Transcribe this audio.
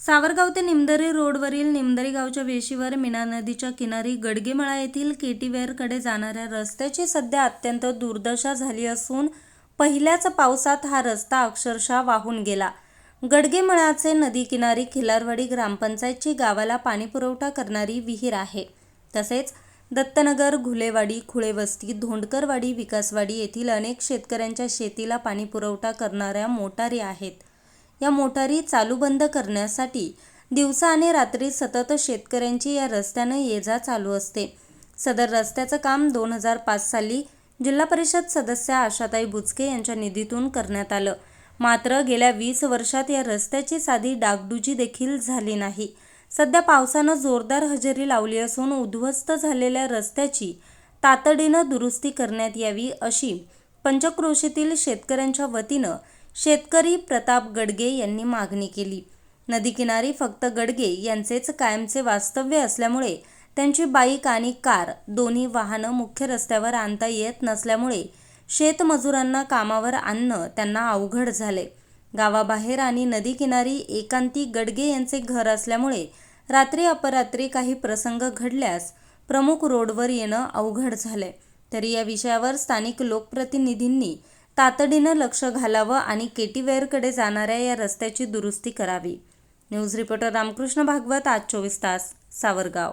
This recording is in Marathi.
सावरगाव ते निमदरी रोडवरील निमदरी गावच्या वेशीवर मीना नदीच्या किनारी गडगेमळा येथील केटीवेअरकडे जाणाऱ्या रस्त्याची सध्या अत्यंत दुर्दशा झाली असून पहिल्याच पावसात हा रस्ता अक्षरशः वाहून गेला. गडगेमळाचे नदीकिनारी खिलारवाडी ग्रामपंचायतची गावाला पाणीपुरवठा करणारी विहीर आहे. तसेच दत्तनगर घुलेवाडी खुळेवस्ती धोंडकरवाडी विकासवाडी येथील अनेक शेतकऱ्यांच्या शेतीला पाणीपुरवठा करणाऱ्या मोटारी आहेत. या मोटारी चालू बंद करण्यासाठी दिवसा आणि रात्री सतत शेतकऱ्यांची या रस्त्यानं ये जा चालू असते. सदर रस्त्याचं काम दोन हजार पाच साली जिल्हा परिषद सदस्य आशाताई बुचके यांच्या निधीतून करण्यात आलं. मात्र गेल्या वीस वर्षात या रस्त्याची साधी डागडुजी देखील झाली नाही. सध्या पावसानं जोरदार हजेरी लावली असून उद्ध्वस्त झालेल्या रस्त्याची तातडीनं दुरुस्ती करण्यात यावी अशी पंचक्रोशीतील शेतकऱ्यांच्या वतीनं शेतकरी प्रताप गडगे यांनी मागणी केली. नदीकिनारी फक्त गडगे यांचेच कायमचे वास्तव्य असल्यामुळे त्यांची बाईक आणि कार दोन्ही वाहनं मुख्य रस्त्यावर आणता येत नसल्यामुळे शेतमजुरांना कामावर आणणं त्यांना अवघड झाले गावाबाहेर आणि नदीकिनारी एकांती गडगे यांचे घर असल्यामुळे रात्री अपरात्री काही प्रसंग घडल्यास प्रमुख रोडवर येणं अवघड झालंय. तरी या विषयावर स्थानिक लोकप्रतिनिधींनी तातडीनं लक्ष घालावं आणि केटीवेअरकडे जाणाऱ्या या रस्त्याची दुरुस्ती करावी. न्यूज रिपोर्टर रामकृष्ण भागवत आज चोवीस तास सावरगाव.